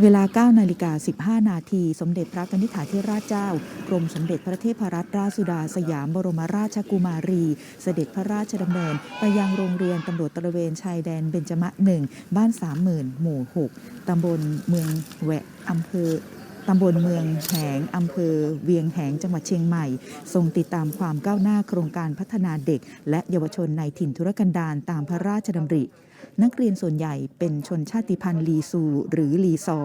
เวลา 9 นาฬิกา 15 นาที สมเด็จพระนิธิาธิราชเจ้า กรมสมเด็จพระเทพรัตนราชสุดาสยามบรมราชกุมารี เสด็จพระราชดำเนิน ไปยังโรงเรียนตำรวจตระเวนชายแดนเบญจมะหนึ่ง บ้านสามหมื่นหมู่ 6 ตำบลเมืองแหวะอำเภอตำบลเมืองแหงอำเภอ เวียงแหง จังหวัดเชียงใหม่ ทรงติดตามความก้าวหน้าโครงการพัฒนาเด็ก และเยาวชนในถิ่นธุรกันดารตามพระราชดำริ นักเรียนส่วนใหญ่เป็นชนชาติพันธุ์ลีซู หรือลีซอ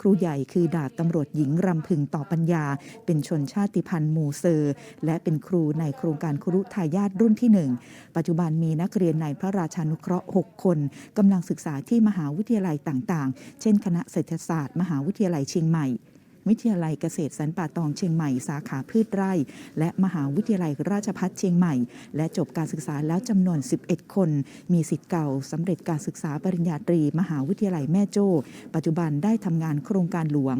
ครูใหญ่คือดาบตำรวจหญิงรำพึงต่อปัญญา เป็นชนชาติพันธุ์มูเซอร์ และเป็นครูในโครงการครุทายาทรุ่นที่หนึ่งปัจจุบันมีนักเรียนในพระราชานุเคราะห์ 6 คนกำลังศึกษาที่มหาวิทยาลัยต่างๆ เช่น คณะเศรษฐศาสตร์ มหาวิทยาลัยเชียงใหม่ วิทยาลัยเกษตรสันป่าตองเชียงใหม่สาขาพืชไร่ และมหาวิทยาลัยราชภัฏเชียงใหม่ และจบการศึกษาแล้วจำนวน 11 คน มีสิทธิ์เก่าสำเร็จการศึกษาปริญญาตรี มหาวิทยาลัยแม่โจ้ ปัจจุบันได้ทำงานโครงการหลวง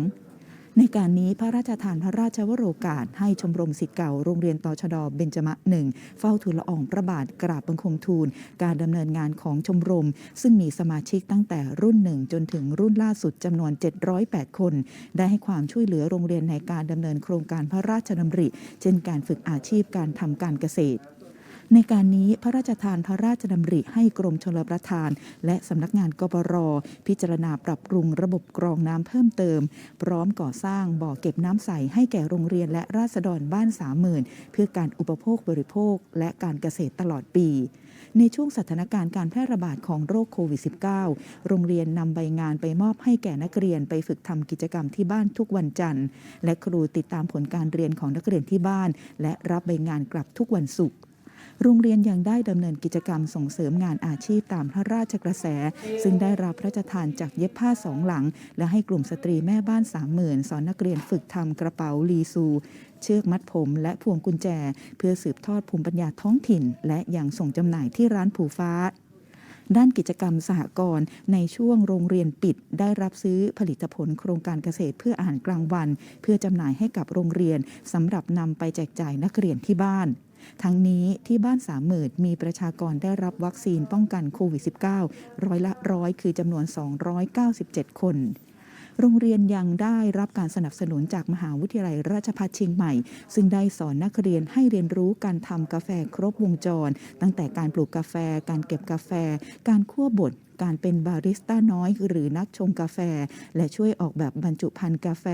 ในการนี้พระราชทานพระราชวโรกาส ให้ชมรมสิทธิ์เก่าโรงเรียนตชดเบญจมะหนึ่งเฝ้าทูลละอองพระบาทกราบบังคมทูล การดำเนินงานของชมรม ซึ่งมีสมาชิกตั้งแต่รุ่นหนึ่งจนถึงรุ่นล่าสุดจำนวน 708 คน ได้ให้ความช่วยเหลือโรงเรียนในการดำเนินโครงการพระราชดำริ เช่นการฝึกอาชีพการทำการเกษตร ในการนี้พระราชทานพระราชดำริให้กรมชลประทาน และสำนักงานกปรพิจารณาปรับปรุงระบบกรองน้ำเพิ่มเติม พร้อมก่อสร้างบ่อเก็บน้ำใสให้แก่โรงเรียนและราษฎรบ้านสามหมื่นเพื่อการอุปโภคบริโภค และการเกษตรตลอดปี ในช่วงสถานการณ์การแพร่ระบาดของโรคโควิด -19 โรงเรียนนำใบงานไปมอบให้แก่นักเรียนไปฝึกทำกิจกรรมที่บ้านทุกวันจันทร์ และครูติดตามผลการเรียนของนักเรียนที่บ้าน และรับใบงานกลับทุกวันศุกร์ โรงเรียนยังได้ดำเนินกิจกรรมส่งเสริมงานอาชีพตามพระราชกระแส ซึ่งได้รับพระราชทานจากเย็บผ้าสองหลัง และให้กลุ่มสตรีแม่บ้านสามหมื่นสอนนักเรียนฝึกทำกระเป๋าลีซู เชือกมัดผม และพวงกุญแจ เพื่อสืบทอดภูมิปัญญาท้องถิ่น และยังส่งจำหน่ายที่ร้านผูฟ้าด้านกิจกรรมสหกรณ์ในช่วงโรงเรียนปิด ได้รับซื้อผลิตผลโครงการเกษตรเพื่ออาหารกลางวัน เพื่อจำหน่ายให้กับโรงเรียนสำหรับนำไปแจกจ่ายนักเรียนที่บ้าน ทั้งนี้ที่บ้านสามหมื่นมีประชากรได้รับวัคซีนป้องกันโควิด -19 ร้อยละร้อยคือจำนวน 297 คน โรงเรียนยังได้รับการสนับสนุนจากมหาวิทยาลัยราชภัฏเชียงใหม่ ซึ่งได้สอนนักเรียนให้เรียนรู้การทำกาแฟครบวงจร ตั้งแต่การปลูกกาแฟ การเก็บกาแฟ การคั่วบดการเป็นบาริสต้าน้อยหรือนักชงกาแฟ และช่วยออกแบบบรรจุภัณฑ์กาแฟ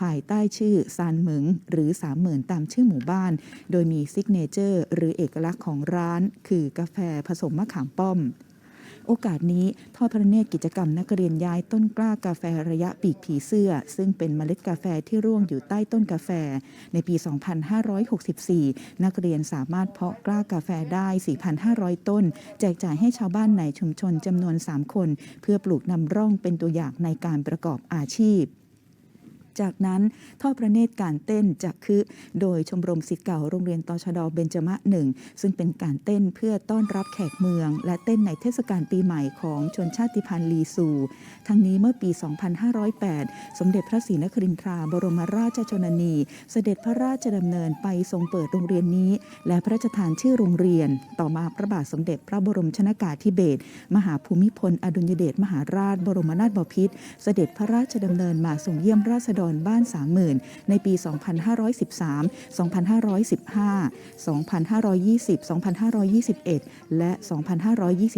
ภายใต้ชื่อซานเหมิงหรือสามหมื่นตามชื่อหมู่บ้าน โดยมีซิกเนเจอร์ หรือเอกลักษณ์ของร้าน คือกาแฟผสมมะขามป้อม โอกาสนี้ทอดพระเนตรกิจกรรมนักเรียนย้ายต้นกล้ากาแฟระยะปีกผีเสื้อ ซึ่งเป็นเมล็ดกาแฟที่ร่วงอยู่ใต้ต้นกาแฟ ในปี 2564 นักเรียนสามารถเพาะกล้ากาแฟได้ 4,500 ต้น แจกจ่ายให้ชาวบ้านในชุมชนจำนวน 3 คน เพื่อปลูกนำร่องเป็นตัวอย่างในการประกอบอาชีพ จากนั้นทอดพระเนตรการเต้นจากคือโดยชมรมศิษย์เก่าโรงเรียนตชดเบญจมะหนึ่งซึ่งเป็นการเต้นเพื่อต้อนรับแขกเมือง และเต้นในเทศกาลปีใหม่ของชนชาติพันธุ์ลีซู ทั้งนี้เมื่อปี 2508 สมเด็จพระศรีนครินทราบรมราชชนนี เสด็จพระราชดำเนินไปทรงเปิดโรงเรียนนี้ และพระราชทานชื่อโรงเรียน ต่อมาพระบาทสมเด็จพระบรมชนากาธิเบศรมหาภูมิพล อดุลยเดชมหาราช บรมนาถบพิตรเสด็จพระราชดำเนินมาส่งเยี่ยมราษฎรบ้านสามหมื่นในปี 2513 2515 2520 2521 และ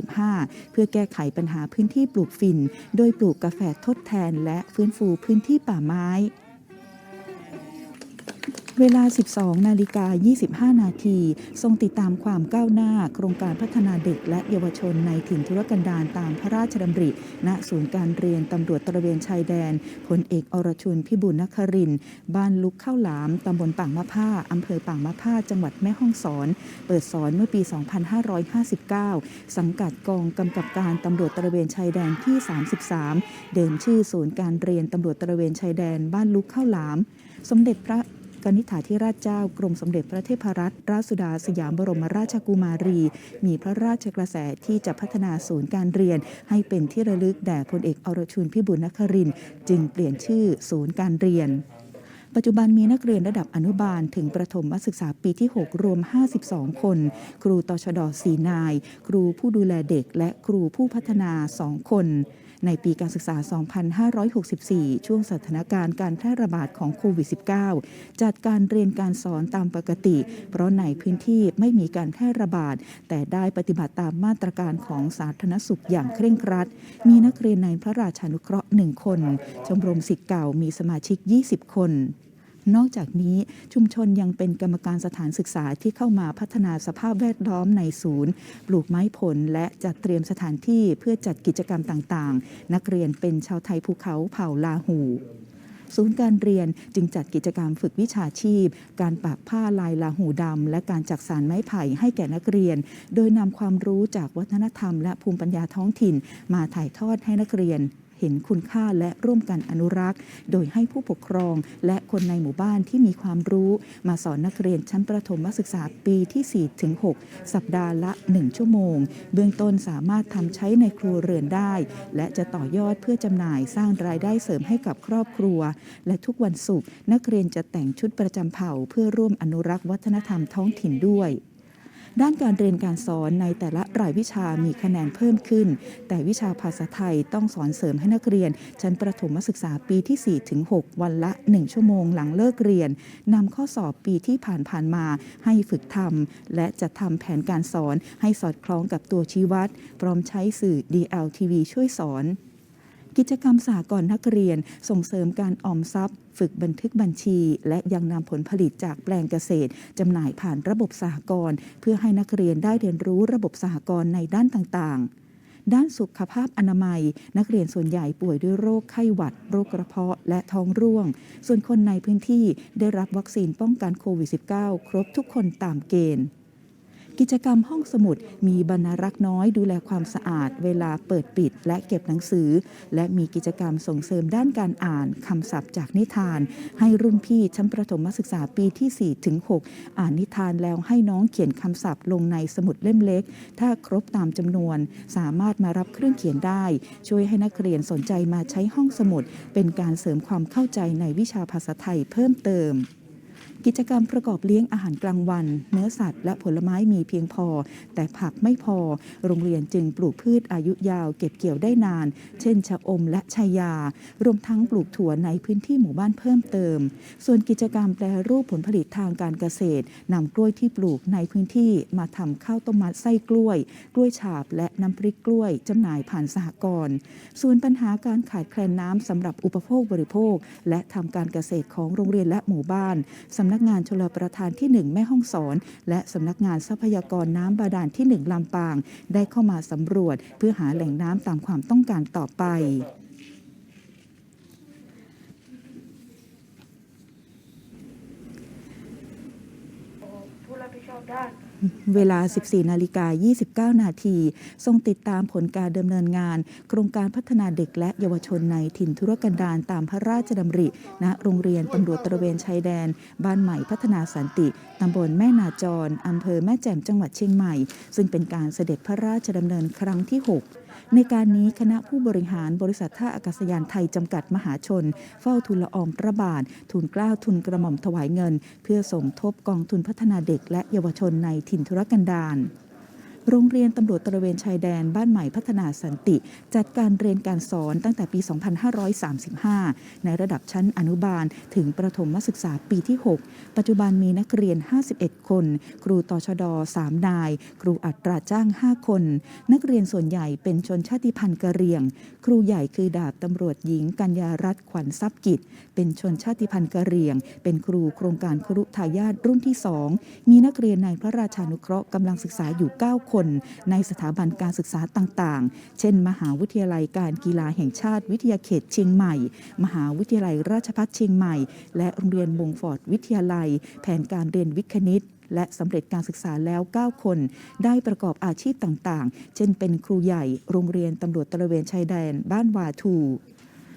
2525 เพื่อแก้ไขปัญหาพื้นที่ปลูกฝิ่น โดยปลูกกาแฟทดแทนและฟื้นฟูพื้นที่ป่าไม้ เวลา 12 นาฬิกา 25 นาที ทรงติดตามความก้าวหน้า โครงการพัฒนาเด็กและเยาวชนในถิ่นธุรกันดารตามพระราชดำริ ณ ศูนย์การเรียนตำรวจตระเวนชายแดน พลเอกอรชุนพิบูลนคริน บ้านลุกข้าวหลาม ตำบลป่างมะผ้า อำเภอป่างมะผ้า จังหวัดแม่ฮ่องสอน เปิดสอนเมื่อปี 2559 สังกัดกองกำกับการตำรวจตระเวนชายแดนที่ 33 เดิมชื่อศูนย์การเรียนตำรวจตระเวนชายแดน บ้านลุกข้าวหลาม สมเด็จพระ กนิษฐาธิราชเจ้ากรมสมเด็จพระเทพรัตนราชสุดาสยามบรมราชกุมารี มีพระราชกระแสที่จะพัฒนาศูนย์การเรียน ให้เป็นที่ระลึกแด่พลเอกอรชุนพิบูลนครินจึงเปลี่ยนชื่อศูนย์การเรียนปัจจุบันมีนักเรียนระดับอนุบาลถึงประถมศึกษาปีที่ 6 รวม 52 คน ครูตชด4นาย ครูผู้ดูแลเด็กและครูผู้พัฒนา 2 คน ในปีการศึกษา 2564 ช่วงสถานการณ์การแพร่ระบาดของโควิด -19 จัดการเรียนการสอนตามปกติ เพราะในพื้นที่ไม่มีการแพร่ระบาด แต่ได้ปฏิบัติตามมาตรการของสาธารณสุขอย่างเคร่งครัด มีนักเรียนในพระราชานุเคราะห์ 1 คน ชมรมศิษย์เก่ามีสมาชิก 20 คน นอกจากนี้ชุมชนยังเป็นกรรมการสถานศึกษาที่เข้ามาพัฒนาสภาพแวดล้อมในศูนย์ ปลูกไม้ผลและจัดเตรียมสถานที่เพื่อจัดกิจกรรมต่างๆ นักเรียนเป็นชาวไทยภูเขาเผ่าลาหูศูนย์การเรียนจึงจัดกิจกรรมฝึกวิชาชีพ การปักผ้าลายลาหูดำ และการจักสานไม้ไผ่ให้แก่นักเรียน โดยนำความรู้จากวัฒนธรรมและภูมิปัญญาท้องถิ่น มาถ่ายทอดให้นักเรียน ห็นคุณค่าและร่วมกันอนุรักษ์ โดยให้ผู้ปกครองและคนในหมู่บ้านที่มีความรู้ มาสอนนักเรียนชั้นประถมศึกษาปีที่ 4 ถึง 6 สัปดาห์ละ 1 ชั่วโมง เบื้องต้นสามารถทำใช้ในครัวเรือนได้ และจะต่อยอดเพื่อจำหน่ายสร้างรายได้เสริมให้กับครอบครัว และทุกวันศุกร์นักเรียนจะแต่งชุดประจำเผ่า เพื่อร่วมอนุรักษ์วัฒนธรรมท้องถิ่นด้วย ด้านการเรียนการสอนในแต่ละรายวิชามีคะแนนเพิ่มขึ้น แต่วิชาภาษาไทยต้องสอนเสริมให้นักเรียน ชั้นประถมศึกษาปีที่ 4 ถึง 6 วันละ 1 ชั่วโมงหลังเลิกเรียนนำข้อสอบปีที่ผ่านๆมาให้ฝึกทำและจะทำแผนการสอนให้สอดคล้องกับตัวชี้วัด พร้อมใช้สื่อ DLTV ช่วยสอน กิจกรรมสหกรณ์นักเรียน ส่งเสริมการออมทรัพย์ ฝึกบันทึกบัญชี และยังนำผลผลิตจากแปลงเกษตรจำหน่ายผ่านระบบสหกรณ์เพื่อให้นักเรียนได้เรียนรู้ระบบสหกรณ์ในด้านต่างๆด้านสุขภาพอนามัย นักเรียนส่วนใหญ่ป่วยด้วยโรคไข้หวัด โรคกระเพาะและท้องร่วง ส่วนคนในพื้นที่ได้รับวัคซีนป้องกันโควิด -19 ครบทุกคนตามเกณฑ์ กิจกรรมห้องสมุด มีบรรณารักษ์น้อยดูแลความสะอาด เวลาเปิดปิด และเก็บหนังสือ และมีกิจกรรมส่งเสริมด้านการอ่านคำศัพท์จากนิทาน ให้รุ่นพี่ชั้นประถมศึกษาปีที่ 4 ถึง 6 อ่านนิทานแล้วให้น้องเขียนคำศัพท์ลงในสมุดเล่มเล็ก ถ้าครบตามจำนวน สามารถมารับเครื่องเขียนได้ ช่วยให้นักเรียนสนใจมาใช้ห้องสมุด เป็นการเสริมความเข้าใจในวิชาภาษาไทยเพิ่มเติม กิจกรรมประกอบเลี้ยงอาหารกลางวัน เนื้อสัตว์และผลไม้มีเพียงพอ แต่ผักไม่พอ โรงเรียนจึงปลูกพืชอายุยาวเก็บเกี่ยวได้นาน เช่นชะอมและชายา รวมทั้งปลูกถั่วในพื้นที่หมู่บ้านเพิ่มเติม ส่วนกิจกรรมแปรรูปผลผลิตทางการเกษตรนำกล้วยที่ปลูกในพื้นที่มาทำข้าวต้มมัดไส้กล้วย กล้วยฉาบ และน้ำพริกกล้วยจำหน่ายผ่านสหกรณ์ส่วนปัญหาการขาดแคลนน้ำสำหรับอุปโภคบริโภค และทำการเกษตรของโรงเรียนและหมู่บ้านสำนักักงานชลประทานที่ 1 แม่ห้องสอน และสำนักงานทรัพยากรน้ำบาดาลที่ 1ลำปาง ได้เข้ามาสำรวจ เพื่อหาแหล่งน้ำตามความต้องการต่อไปผู้รับผิดชอบด้าน เวลา 14 นาฬิกา 29 นาทีทรงติดตามผลการดำเนินงาน โครงการพัฒนาเด็กและเยาวชนในถิ่นธุรกันดารตามพระราชดำริณโรงเรียนตำรวจตระเวนชายแดน บ้านใหม่พัฒนาสันติตำบลแม่นาจรอำเภอแม่แจ่มจังหวัดเชียงใหม่ ซึ่งเป็นการเสด็จพระราชดำเนินครั้งที่ 6 ในการนี้คณะผู้บริหารบริษัทท่าอากาศยานไทยจำกัดมหาชน เฝ้าทุนละอองพระบาททุนกล้าวทุนกระหม่อมถวายเงิน เพื่อสมทบกองทุนพัฒนาเด็กและเยาวชนในถิ่นธุรกันดาร โรงเรียนตำรวจตระเวนชายแดนบ้านใหม่พัฒนาสันติ จัดการเรียนการสอนตั้งแต่ปี 2535 ในระดับชั้นอนุบาล ถึงประถมศึกษาปีที่ 6 ปัจจุบันมีนักเรียน 51 คน ครูตชด 3 นาย ครูอัตราจ้าง 5 คน นักเรียนส่วนใหญ่เป็นชนชาติพันธุ์กะเหรี่ยง ครูใหญ่คือดาบตำรวจหญิงกัญญารัตน์ขวัญทรัพย์กิจ เป็นชนชาติพันธุ์กะเหรี่ยง เป็นครูโครงการครุทายาทรุ่นที่ 2 มีนักเรียนในพระราชานุเคราะห์กำลังศึกษาอยู่ 9 คนในสถาบันการศึกษาต่างๆ เช่น มหาวิทยาลัยการกีฬาแห่งชาติวิทยาเขตเชียงใหม่ มหาวิทยาลัยราชภัฏเชียงใหม่ และโรงเรียนมงฟอร์ดวิทยาลัย แผนการเรียนวิทย์คณิตและสำเร็จการศึกษาแล้ว 9 คน ได้ประกอบอาชีพต่างๆ เช่นเป็นครูใหญ่ โรงเรียนตำรวจตระเวนชายแดน บ้านวาทู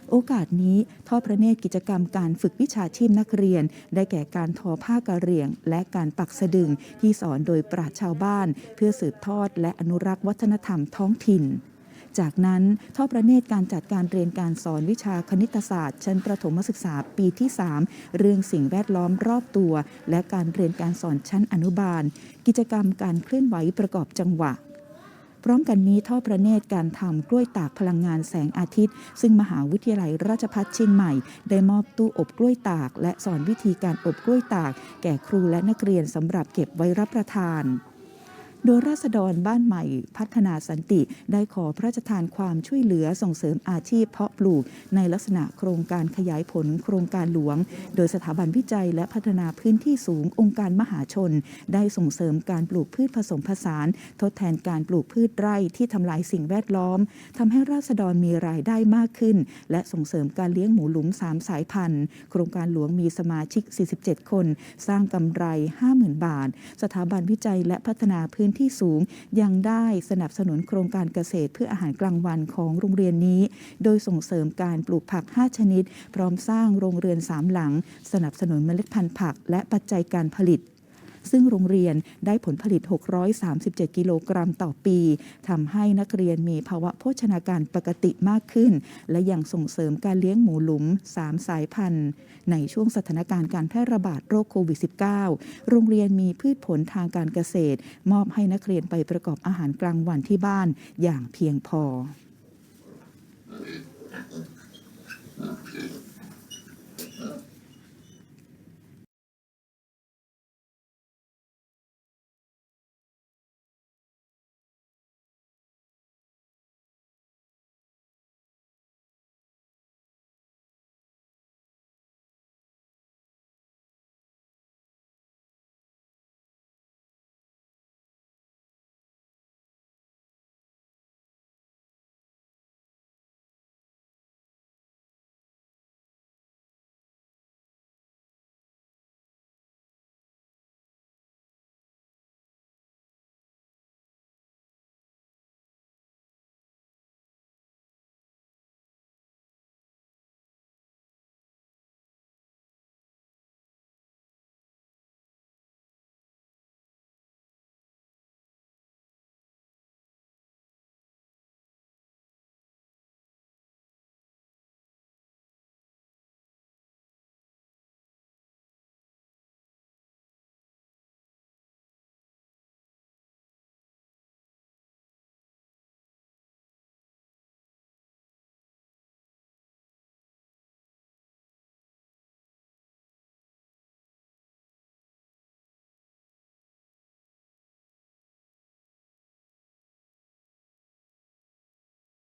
โอกาสนี้ทอดพระเนตรกิจกรรมการฝึกวิชาชีพนักเรียน ได้แก่การทอผ้ากระเหรี่ยง และการปักสะดึงที่สอนโดยปราชชาวบ้าน เพื่อสืบทอดและอนุรักษ์วัฒนธรรมท้องถิ่นจากนั้นทอดพระเนตรการจัดการเรียนการสอนวิชาคณิตศาสตร์ ชั้นประถมศึกษาปีที่ 3 เรื่องสิ่งแวดล้อมรอบตัว และการเรียนการสอนชั้นอนุบาล กิจกรรมการเคลื่อนไหวประกอบจังหวะ พร้อมกันนี้ทอดพระเนตรการทำกล้วยตากพลังงานแสงอาทิตย์ ซึ่งมหาวิทยาลัยราชภัฏเชียงใหม่ ได้มอบตู้อบกล้วยตาก และสอนวิธีการอบกล้วยตาก แก่ครูและนักเรียนสำหรับเก็บไว้รับประทาน โดยราษฎรบ้านใหม่พัฒนาสันติ ได้ขอพระราชทานความช่วยเหลือส่งเสริมอาชีพเพาะปลูก ในลักษณะโครงการขยายผลโครงการหลวง โดยสถาบันวิจัยและพัฒนาพื้นที่สูงองค์การมหาชน ได้ส่งเสริมการปลูกพืชผสมผสาน ทดแทนการปลูกพืชไร่ที่ทำลายสิ่งแวดล้อมทำให้ราษฎรมีรายได้มากขึ้น และส่งเสริมการเลี้ยงหมูหลุม 3 สายพันธุ์ โครงการหลวงมีสมาชิก 47 คน สร้างกำไร 50,000 บาท สถาบันวิจัยและพัฒนาพื้นที่สูง ยังได้สนับสนุนโครงการเกษตรเพื่ออาหารกลางวันของโรงเรียนนี้ โดยส่งเสริมการปลูกผัก 5 ชนิด พร้อมสร้างโรงเรือน3หลัง สนับสนุนเมล็ดพันธุ์ผัก และปัจจัยการผลิต ซึ่งโรงเรียนได้ผลผลิต 637 กิโลกรัมต่อปีทำให้นักเรียนมีภาวะโภชนาการปกติมากขึ้น และยังส่งเสริมการเลี้ยงหมูหลุม 3 สายพันธุ์ ในช่วงสถานการณ์การแพร่ระบาดโรคโควิด -19 โรงเรียนมีพืชผลทางการเกษตร มอบให้นักเรียนไปประกอบอาหารกลางวันที่บ้านอย่างเพียงพอ